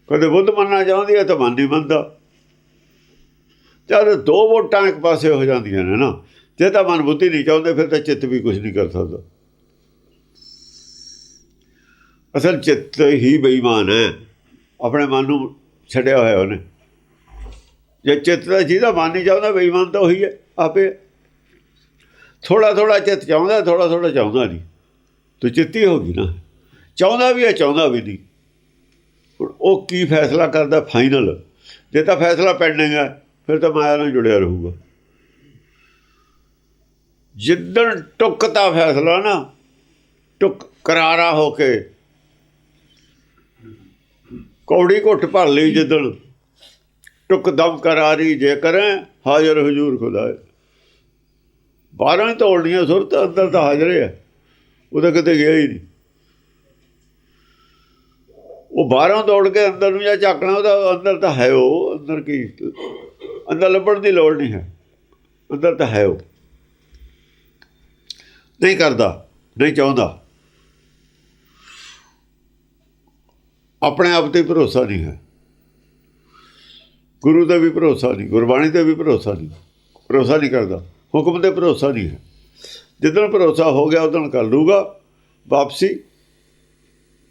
ਕਦੇ ਬੁੱਧ ਮੰਨਣਾ ਚਾਹੁੰਦੀ ਹੈ ਤਾਂ ਮਨ ਨਹੀਂ ਮੰਨਦਾ। ਜਦ ਦੋ ਵੋਟਾਂ ਇੱਕ ਪਾਸੇ ਹੋ ਜਾਂਦੀਆਂ ਨੇ ਨਾ। ਜੇ ਤਾਂ ਮਨ ਬੁੱਧੀ ਨਹੀਂ ਚਾਹੁੰਦੇ, ਫਿਰ ਤਾਂ ਚਿੱਤ ਵੀ ਕੁਝ ਨਹੀਂ ਕਰ ਸਕਦਾ। ਅਸਲ ਚਿੱਤ ਹੀ ਬੇਈਮਾਨ ਹੈ। ਆਪਣੇ ਮਨ ਨੂੰ ਛੱਡਿਆ ਹੋਇਆ ਉਹਨੇ। ਜੇ ਚਿੱਤ ਦਾ ਜਿਹਦਾ ਮਨ ਨਹੀਂ ਚਾਹੁੰਦਾ, ਬੇਈਮਾਨ ਤਾਂ ਉਹੀ ਹੈ, ਆਪੇ। ਥੋੜਾ ਥੋੜਾ ਚਿੱਤ ਚਾਹੁੰਦਾ ਥੋੜਾ ਥੋੜਾ ਚਾਹੁੰਦਾ ਨਹੀਂ। ਤੂੰ ਚਿੱਤੀ ਹੋ ਗਈ ਨਾ। ਚਾਹੁੰਦਾ ਵੀ ਹੈ, ਚਾਹੁੰਦਾ ਵੀ ਨਹੀਂ। ਹੁਣ ਉਹ ਕੀ ਫੈਸਲਾ ਕਰਦਾ ਫਾਈਨਲ ਜੇ ਤਾਂ ਫੈਸਲਾ ਪੈਂਡਿੰਗ ਹੈ, ਫਿਰ ਤਾਂ ਮਾਇਆ ਨਾਲ ਜੁੜਿਆ ਰਹੂਗਾ। ਜਿੱਦਣ ਟੁੱਕਤਾ ਫੈਸਲਾ ਨਾ, ਟੁੱਕ ਕਰਾਰਾ ਹੋ ਕੇ ਕੌੜੀ ਘੁੱਟ ਭਰ ਲਈ ਜਿੱਦਣ। ਟੁੱਕ ਦਮ ਕਰਾਰੀ ਜੇ ਕਰੇ, ਹਾਜ਼ਰ ਹਜੂਰ ਖੁਦਾ ਬਾਹਰੋਂ ਹੀ ਤੋੜਨੀਆਂ ਸੁਰਤ ਅੰਦਰ ਤਾਂ ਹਾਜ਼ਰ ਹੈ। ਉਹਦਾ ਕਿਤੇ ਗਿਆ ਹੀ ਨਹੀਂ। ਉਹ ਬਾਹਰੋਂ ਦੌੜ ਕੇ ਅੰਦਰ ਨੂੰ ਜਾਂ ਝਾਕਣਾ ਉਹਦਾ ਅੰਦਰ ਤਾਂ ਹੈ ਉਹ, ਅੰਦਰ ਕੀ? ਅੰਦਰ ਲੱਭਣ ਦੀ ਲੋੜ ਨਹੀਂ ਹੈ। ਅੰਦਰ ਤਾਂ ਹੈ ਉਹ। ਨਹੀਂ ਕਰਦਾ, ਨਹੀਂ ਚਾਹੁੰਦਾ। ਆਪਣੇ ਆਪ ਤੇ ਭਰੋਸਾ ਨਹੀਂ ਹੈ। ਗੁਰੂ ਤੇ ਵੀ ਭਰੋਸਾ ਨਹੀਂ, ਗੁਰਬਾਣੀ ਤੇ ਵੀ ਭਰੋਸਾ ਨਹੀਂ। ਭਰੋਸਾ ਨਹੀਂ ਕਰਦਾ। ਹੁਕਮ ਤੇ ਭਰੋਸਾ ਨਹੀਂ ਹੈ। ਜਿੱਦਣ ਭਰੋਸਾ ਹੋ ਗਿਆ, ਉਦੋਂ ਕਰ ਲੂਗਾ ਵਾਪਸੀ।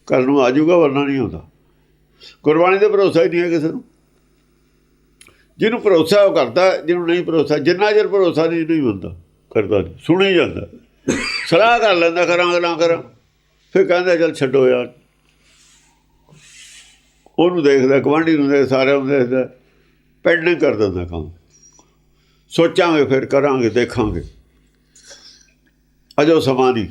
ਕਰਨ ਨੂੰ ਆ ਜਾਊਗਾ, ਵਰਨਾ ਨਹੀਂ ਆਉਂਦਾ। ਗੁਰਬਾਣੀ ਤੇ ਭਰੋਸਾ ਹੀ ਨਹੀਂ ਹੈ ਕਿਸੇ ਨੂੰ। ਜਿਹਨੂੰ ਭਰੋਸਾ ਉਹ ਕਰਦਾ ਜਿਹਨੂੰ ਨਹੀਂ ਭਰੋਸਾ, ਜਿੰਨਾ ਚਿਰ ਭਰੋਸਾ ਨਹੀਂ ਨਹੀਂ ਹੁੰਦਾ ਕਰਦਾ ਨਹੀਂ, ਸੁਣੀ ਜਾਂਦਾ। ਸਲਾਹ ਕਰ ਲੈਂਦਾ ਕਰਾਂਗਾ ਨਾ ਕਰਾਂ। ਫਿਰ ਕਹਿੰਦਾ, ਚੱਲ ਛੱਡੋ ਯਾਰ। ਉਹਨੂੰ ਦੇਖਦਾ ਗਵਾਂਢੀ ਨੂੰ ਦੇਖਦਾ, ਸਾਰਿਆਂ ਨੂੰ ਦੇਖਦਾ। ਪੈਂਡਿੰਗ ਕਰ ਦਿੰਦਾ ਕੰਮ। ਸੋਚਾਂਗੇ ਫਿਰ, ਕਰਾਂਗੇ, ਦੇਖਾਂਗੇ। ਅਜੋ ਸਮਾਂ ਨਹੀਂ।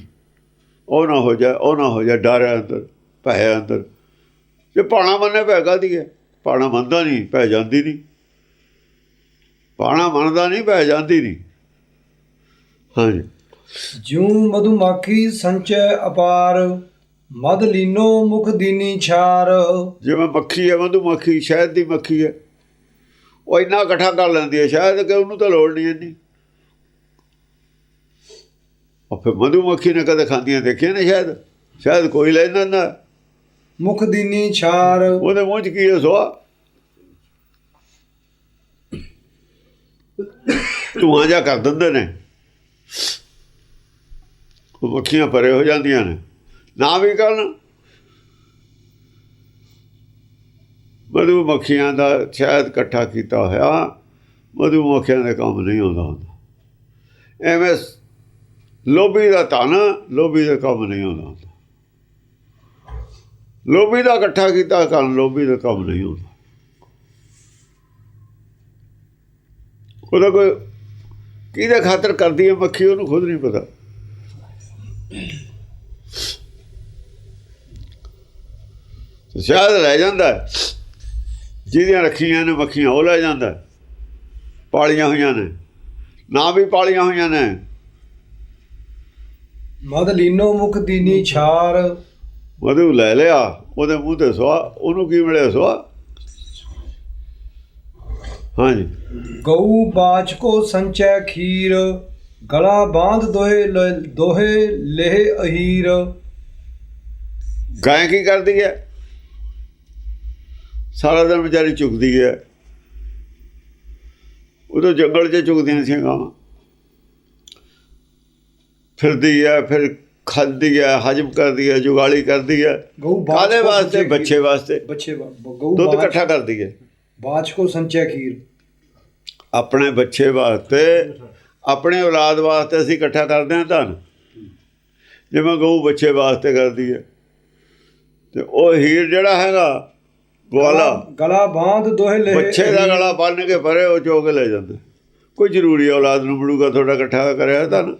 ਉਹ ਨਾ ਹੋ ਜਾ ਉਹ ਨਾ ਹੋ ਜਾ ਡਰ ਹੈ ਅੰਦਰ ਭੈ ਹੈ ਅੰਦਰ। ਜੇ ਪਾਣਾ ਮੰਨੇ ਭੈ ਕਾਹਦੀ ਹੈ। ਪਾਣਾ ਮੰਨਦਾ ਨਹੀਂ ਭੈ ਜਾਂਦੀ ਨਹੀਂ। ਪਾਣਾ ਮੰਨਦਾ ਨਹੀਂ ਭੈ ਜਾਂਦੀ ਨਹੀਂ। ਹਾਂਜੀ। ਜਿਉ ਮਧੁਮਾਖੀ ਸੰਚੈ ਅਪਾਰ ਮਦ ਲੀਨੋ ਮੁਖ ਦੀਨੀ ਛਾਰ। ਜਿਵੇਂ ਮੱਖੀ ਹੈ ਮਧੂ ਮੱਖੀ ਸ਼ਹਿਦ ਦੀ ਮੱਖੀ ਹੈ। ਉਹ ਇੰਨਾ ਇਕੱਠਾ ਕਰ ਲੈਂਦੀ ਹੈ। ਸ਼ਾਇਦ ਕਿ ਉਹਨੂੰ ਤਾਂ ਲੋੜ ਨਹੀਂ ਇੰਨੀ। ਉਹ ਫਿਰ ਮਧੂ ਮੱਖੀ ਨੇ ਕਦੇ ਖਾਂਦੀਆਂ ਦੇਖੀਆਂ ਨੇ ਸ਼ਾਇਦ? ਸ਼ਾਇਦ ਕੋਈ ਲੈ ਜਾਂਦਾ ਮੁਖ ਦੀਨੀ ਛਾਰ। ਉਹਦੇ ਮੂੰਹ 'ਚ ਕੀ ਹੈ ਸੋਆ? ਧੂਆਂ ਜਾ ਕਰ ਦਿੰਦੇ ਨੇ। ਉਹ ਮੱਖੀਆਂ ਪਰੇ ਹੋ ਜਾਂਦੀਆਂ ਨੇ। ਨਾ ਵੀ ਕਰਨ। ਮਧੂ ਮੱਖੀਆਂ ਦਾ ਸ਼ਾਇਦ ਇਕੱਠਾ ਕੀਤਾ ਹੋਇਆ। ਮਧੂ ਮੱਖੀਆਂ ਦੇ ਕੰਮ ਨਹੀਂ ਹੁੰਦਾ। ਐਵੇਂ ਲੋਭੀ ਦਾ ਧਨ, ਲੋਭੀ ਦੇ ਕੰਮ ਨਹੀਂ ਆਉਂਦਾ। ਲੋਭੀ ਦਾ ਇਕੱਠਾ ਕੀਤਾ ਕਰਨ, ਲੋਭੀ ਦਾ ਕੰਮ ਨਹੀਂ ਆਉਂਦਾ। ਉਹਦਾ ਕੋਈ ਕਿਹਦੇ ਖਾਤਰ ਕਰਦੀ ਹੈ ਮੱਖੀ, ਉਹਨੂੰ ਖੁਦ ਨਹੀਂ ਪਤਾ। ਸ਼ਾਇਦ ਲੈ ਜਾਂਦਾ ਜਿਹਦੀਆਂ ਰੱਖੀਆਂ ਨੇ ਮੱਖੀਆਂ, ਉਹ ਲੈ ਜਾਂਦਾ ਪਾਲੀਆਂ ਹੋਈਆਂ ਨੇ। ਨਾ ਵੀ ਪਾਲੀਆਂ ਹੋਈਆਂ ਨੇ। ਮਦ ਲੀਨੋ ਮੁਖ ਦੀਨੀ ਛਾਰ। ਮਧੂ ਲੈ ਲਿਆ ਉਹਦੇ ਮੂੰਹ ਤੇ ਸਵਾ ਉਹਨੂੰ ਕੀ ਮਿਲਿਆ ਸਵਾ ਹਾਂਜੀ। ਗਊ ਬਾਚ ਕੋ ਸੰਚੈ ਖੀਰ ਗਲਾ ਬਾਂਧ ਦੋਹੇ ਦੋਹੇ ਲੇਹ ਅਹੀਰ। ਗਾਂ ਕੀ ਕਰਦੀ ਹੈ ਸਾਰਾ ਦਿਨ ਵਿਚਾਰੀ ਚੁਗਦੀ ਹੈ ਉਦੋਂ ਜੰਗਲ 'ਚ ਚੁਗਦੀਆਂ ਸੀ ਗਾਵਾਂ। ਫਿਰਦੀ ਹੈ ਫਿਰ ਖਾਂਦੀ ਹੈ ਹਜਮ ਕਰਦੀ ਹੈ ਜੁਗਾਲੀ ਕਰਦੀ ਹੈ ਕਾਦੇ ਵਾਸਤੇ? ਬੱਚੇ ਵਾਸਤੇ। ਬੱਚੇ ਗਊ ਦੁੱਧ ਇਕੱਠਾ ਕਰਦੀ ਹੈ ਬਾਛ ਕੋ ਸੰਚੈ ਖੀਰ। ਆਪਣੇ ਬੱਚੇ ਵਾਸਤੇ ਆਪਣੇ ਔਲਾਦ ਵਾਸਤੇ ਅਸੀਂ ਇਕੱਠਾ ਕਰਦੇ ਹਾਂ ਧਨ। ਜਿਵੇਂ ਗਊ ਬੱਚੇ ਵਾਸਤੇ ਕਰਦੀ ਹੈ ਤੇ ਉਹ ਹੀਰ ਜਿਹੜਾ ਹੈਗਾ ਗਵਾਲਾ। ਗਲਾ ਬਾਂਧ ਦੋਹੇ ਲੇਹ ਬੱਚੇ ਦਾ। ਗਲਾ ਬੰਨ ਕੇ ਪਰੇ ਉਹ ਚੋ ਕੇ ਲੈ ਜਾਂਦੇ। ਕੋਈ ਜ਼ਰੂਰੀ ਔਲਾਦ ਨੂੰ ਮਿਲੂਗਾ ਤੁਹਾਡਾ ਇਕੱਠਾ ਕਰਿਆ ਧਨ।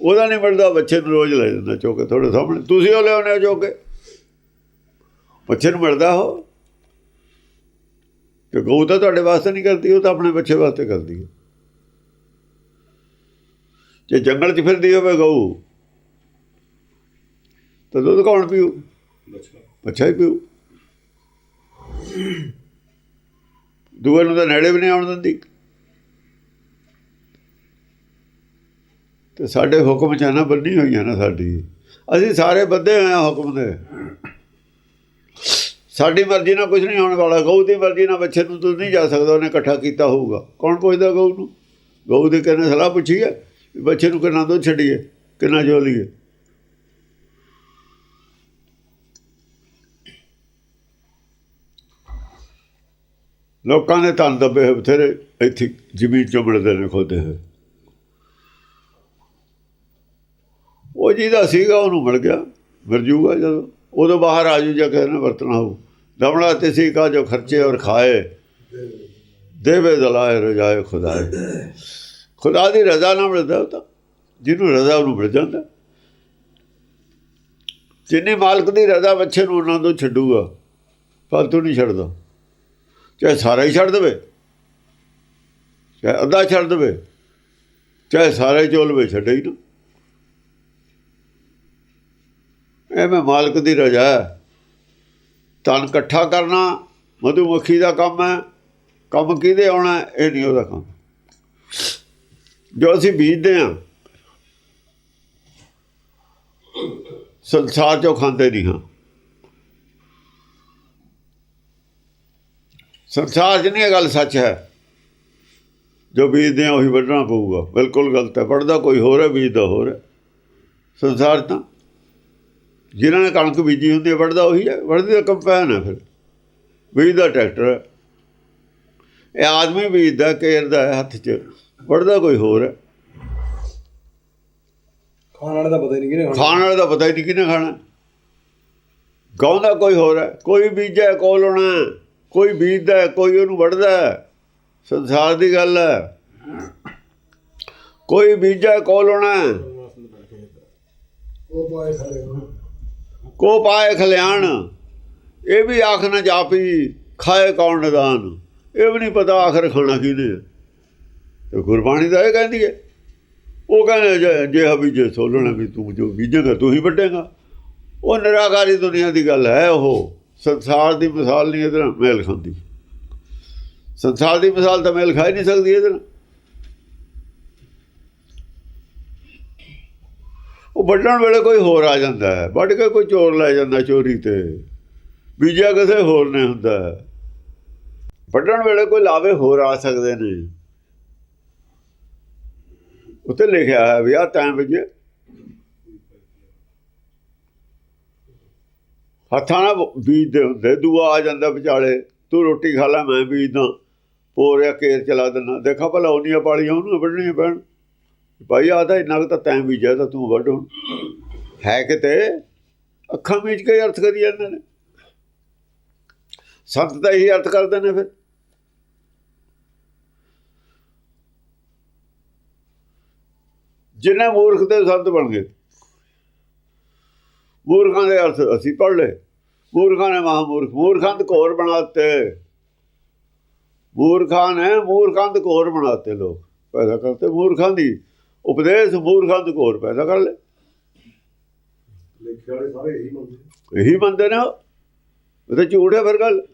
ਉਹਦਾ ਨਹੀਂ ਮਿਲਦਾ ਬੱਚੇ ਨੂੰ ਰੋਜ਼ ਲੈ ਜਾਂਦਾ ਚੋ ਕੇ ਤੁਹਾਡੇ ਸਾਹਮਣੇ। ਤੁਸੀਂ ਉਹ ਲਿਆਉਣੇ ਚੋ ਕੇ ਬੱਚੇ ਨੂੰ ਮਿਲਦਾ ਉਹ? ਤੇ ਗਊ ਤਾਂ ਤੁਹਾਡੇ ਵਾਸਤੇ ਨਹੀਂ ਕਰਦੀ, ਉਹ ਤਾਂ ਆਪਣੇ ਬੱਚੇ ਵਾਸਤੇ ਕਰਦੀ ਹੈ। ਜੇ ਜੰਗਲ 'ਚ ਫਿਰਦੀ ਹੋਵੇ ਗਊ, ਤਾਂ ਦੁੱਧ ਕੌਣ ਪੀਊ? ਬੱਚਾ ਹੀ ਪੀਊ। ਦੂਏ ਨੂੰ ਤਾਂ ਨੇੜੇ ਵੀ ਨਹੀਂ ਆਉਣ ਦਿੰਦੀ। ਤੇ ਸਾਡੇ ਹੁਕਮ ਚ ਨਾ ਬੰਨੀ ਹੋਈਆਂ ਨਾ ਸਾਡੀ। ਅਸੀਂ ਸਾਰੇ ਬੱਧੇ ਹੋਏ ਆ ਹੁਕਮ ਦੇ। ਸਾਡੀ ਮਰਜ਼ੀ ਨਾਲ ਕੁਝ ਨਹੀਂ ਹੋਣ ਵਾਲਾ। ਗਊ ਦੀ ਮਰਜ਼ੀ ਨਾਲ ਬੱਚੇ ਨੂੰ ਦੁੱਧ ਨਹੀਂ ਜਾ ਸਕਦਾ, ਉਹਨੇ ਇਕੱਠਾ ਕੀਤਾ ਹੋਊਗਾ। ਕੌਣ ਪੁੱਛਦਾ ਗਊ ਨੂੰ? ਗਊ ਦੇ ਕਹਿੰਦੇ ਸਲਾਹ ਪੁੱਛੀ ਹੈ? ਵੀ ਬੱਚੇ ਨੂੰ ਕਿੰਨਾ ਦੁੱਧ ਛੱਡੀਏ, ਕਿੰਨਾ ਜੋ ਲਈਏ? ਲੋਕਾਂ ਨੇ ਧਨ ਦੱਬੇ ਹੋਏ ਬਥੇਰੇ ਇੱਥੇ ਜ਼ਮੀਨ ਚੋਂ ਮਿਲਦੇ ਨੇ ਖੋਦੇ ਹੋਏ। ਉਹ ਜਿਹਦਾ ਸੀਗਾ, ਉਹਨੂੰ ਮਿਲ ਗਿਆ, ਮਿਲ ਜੂਗਾ ਜਦੋਂ। ਉਦੋਂ ਬਾਹਰ ਆ ਜੂ ਜਾ ਕੇ ਨਾ ਵਰਤਣਾ ਹੋ ਦਮੜਾ ਤੇ ਸੀ ਕਾ ਜੋ ਖਰਚੇ ਔਰ ਖਾਏ। ਦੇਵੇ ਦਲਾਏ, ਰਜਾਏ ਖੁਦਾਏ। ਖੁਦਾ ਦੀ ਰਜ਼ਾ ਨਾਲ ਮਿਲਦਾ ਉਹ ਤਾਂ। ਜਿਹਨੂੰ ਰਜ਼ਾ ਉਹਨੂੰ ਮਿਲ ਜਾਂਦਾ। ਜਿੰਨੇ ਮਾਲਕ ਦੀ ਰਜ਼ਾ ਬੱਚੇ ਨੂੰ ਉਹਨਾਂ ਤੋਂ ਛੱਡੂਗਾ, ਫਾਲਤੂ ਨਹੀਂ ਛੱਡਦਾ। ਚਾਹੇ ਸਾਰਾ ਹੀ ਛੱਡ ਦੇਵੇ, ਚਾਹੇ ਅੱਧਾ ਛੱਡ ਦੇਵੇ, ਚਾਹੇ ਸਾਰਾ ਹੀ ਚੋਲ ਲਵੇ ਛੱਡੇ ਹੀ ਨਾ। ਇਹ ਮੈਂ ਮਾਲਕ ਦੀ ਰਜ਼ਾ ਹੈ। ਤਨ ਇਕੱਠਾ ਕਰਨਾ ਮਧੂਮੱਖੀ ਦਾ ਕੰਮ ਹੈ। ਕੰਮ ਕਿਹਦੇ ਆਉਣਾ ਇਹ ਨਹੀਂ ਉਹਦਾ ਕੰਮ। ਜੋ ਅਸੀਂ ਬੀਜਦੇ ਹਾਂ, ਸੰਸਾਰ ਚੋਂ ਖਾਂਦੇ ਨਹੀਂ ਹਾਂ। ਸੰਸਾਰ 'ਚ ਨਹੀਂ ਇਹ ਗੱਲ ਸੱਚ ਹੈ। ਜੋ ਬੀਜਦੇ ਆ ਉਹੀ ਵੱਢਣਾ ਪਊਗਾ। ਬਿਲਕੁਲ ਗਲਤ ਹੈ। ਵੱਢਦਾ ਕੋਈ ਹੋਰ ਹੈ, ਬੀਜਦਾ ਹੋਰ ਹੈ। ਸੰਸਾਰ 'ਚ ਤਾਂ ਜਿਨ੍ਹਾਂ ਨੇ ਕਣਕ ਬੀਜੀ ਹੁੰਦੀ ਹੈ ਵੱਢਦਾ ਉਹੀ ਹੈ ਵੱਢਦੀ ਤਾਂ ਕੰਪੈਨ ਹੈ ਫਿਰ। ਬੀਜਦਾ ਟਰੈਕਟਰ। ਹੈ ਇਹ ਆਦਮੀ ਬੀਜਦਾ ਕੇਰਦਾ ਹੈ ਹੱਥ 'ਚ ਵੱਢਦਾ ਕੋਈ ਹੋਰ ਹੈ। ਖਾਣ ਵਾਲੇ ਦਾ ਪਤਾ ਹੀ ਨਹੀਂ ਕਿਹਨੇ ਖਾਣਾ। ਵਾਲੇ ਦਾ ਪਤਾ ਹੀ ਨਹੀਂ ਕਿਹਨੇ ਖਾਣਾ। ਗਾਉਂਦਾ ਕੋਈ ਹੋਰ ਹੈ। ਕੋਈ ਬੀਜਾ ਕੋਲ ਹੋਣਾ ਕੋਈ ਬੀਜਦਾ ਕੋਈ ਉਹਨੂੰ ਵੱਢਦਾ। ਸੰਸਾਰ ਦੀ ਗੱਲ ਹੈ। ਕੋਈ ਬੀਜਾ ਕੋਲ ਹੋਣਾ ਕੋ ਪਾਏ ਖਲਿਆਣ। ਇਹ ਵੀ ਆਖ ਨਾ ਜਾਪੀ, ਖਾਏ ਕੌਣ ਨਿਦਾਨ। ਇਹ ਵੀ ਨਹੀਂ ਪਤਾ ਆਖਰ ਖਾਣਾ ਕਿਹਨੇ ਤੇ ਗੁਰਬਾਣੀ ਦਾ ਇਹ ਕਹਿੰਦੀ ਹੈ। ਉਹ ਕਹਿੰਦੇ ਜੇ- ਜੇ ਹਬੀ ਜੇ ਸੋਲਣਾ ਵੀ ਤੂੰ ਜੋ ਬੀਜੇਗਾ, ਤੂੰ ਹੀ ਵੱਢੇਗਾ। ਉਹ ਨਿਰਾਕਾਰੀ ਦੁਨੀਆ ਦੀ ਗੱਲ ਹੈ ਉਹ। ਸੰਸਾਰ ਦੀ ਮਿਸਾਲ ਨਹੀਂ ਇਹਦੇ ਨਾਲ ਮੇਲ ਖਾਂਦੀ। ਸੰਸਾਰ ਦੀ ਮਿਸਾਲ ਤਾਂ ਮੇਲ ਖਾਈ ਨਹੀਂ ਸਕਦੀ ਇਹਦੇ ਨਾਲ। ਉਹ ਵੱਢਣ ਵੇਲੇ ਕੋਈ ਹੋਰ ਆ ਜਾਂਦਾ ਹੈ। ਵੱਢ ਕੇ ਕੋਈ ਚੋਰ ਲੈ ਜਾਂਦਾ ਚੋਰੀ ਤੇ। ਬੀਜਿਆ ਕਿਸੇ ਹੋਰ ਨੇ ਹੁੰਦਾ ਵੱਢਣ ਵੇਲੇ ਕੋਈ ਲਾਵੇ ਹੋਰ ਆ ਸਕਦੇ ਨੇ। ਉੱਤੇ ਲਿਖਿਆ ਹੈ ਵੀ ਆ ਟਾਈਮ ਵਿੱਚ ਹੱਥਾਂ ਨਾਲ ਬੀਜਦੇ ਹੁੰਦੇ। ਦੂਆ ਆ ਜਾਂਦਾ ਵਿਚਾਲੇ, ਤੂੰ ਰੋਟੀ ਖਾ ਲੈ, ਮੈਂ ਬੀਜਦਾ। ਪੋਰਿਆ ਕੇਰ ਚਲਾ ਦਿੰਦਾ। ਦੇਖਾ ਭਲਾ ਉਹਨੀਆਂ ਪਾਲੀਆਂ ਉਹਨੂੰ ਵੱਢਣੀਆਂ ਪੈਣ। ਭਾਈ ਆ ਤਾਂ ਇੰਨਾ ਕੁ ਤਾਂ ਟਾਈਮ ਬੀਜਿਆ ਤਾਂ ਤੂੰ ਵੱਢ ਹੈ ਕਿਤੇ? ਅੱਖਾਂ ਮੀਚ ਕੇ ਅਰਥ ਕਰੀ ਜਾਂਦੇ ਨੇ। ਸੰਤ ਦਾ ਇਹੀ ਅਰਥ ਕਰਦੇ ਨੇ ਫਿਰ। ਜਿੰਨੇ ਮੂਰਖ ਦੇ ਸੰਤ ਬਣ ਗਏ। ਮੂਰਖਾਂ ਦੇ ਅਰਥ ਅਸੀਂ ਪੜ੍ਹ ਲਏ। ਮੂਰਖਾਂ ਨੇ ਮਹਾਮੂਰਖ, ਮੂਰਖਾਂ ਘੋਰ ਬਣਾਤੇ ਮੂਰਖਾਂ ਨੇ ਮੂਰਖਾਂ ਘੋਰ ਬਣਾਤੇ ਲੋਕ। ਪੈਦਾ ਕਰਤੇ ਮੂਰਖਾਂ ਦੀ ਉਪਦੇਸ਼ ਮੂਰਖਾਂ ਘੋਰ ਪੈਦਾ ਕਰ ਲੈ। ਲਿਖੇ ਵਾਲੇ ਸਾਰੇ ਇਹੀ ਮੰਨਦੇ ਇਹੀ ਮੰਨਦੇ ਨੇ ਉਹ। ਉਹ ਤਾਂ ਝੂਠ ਹੈ ਫਿਰ ਗੱਲ।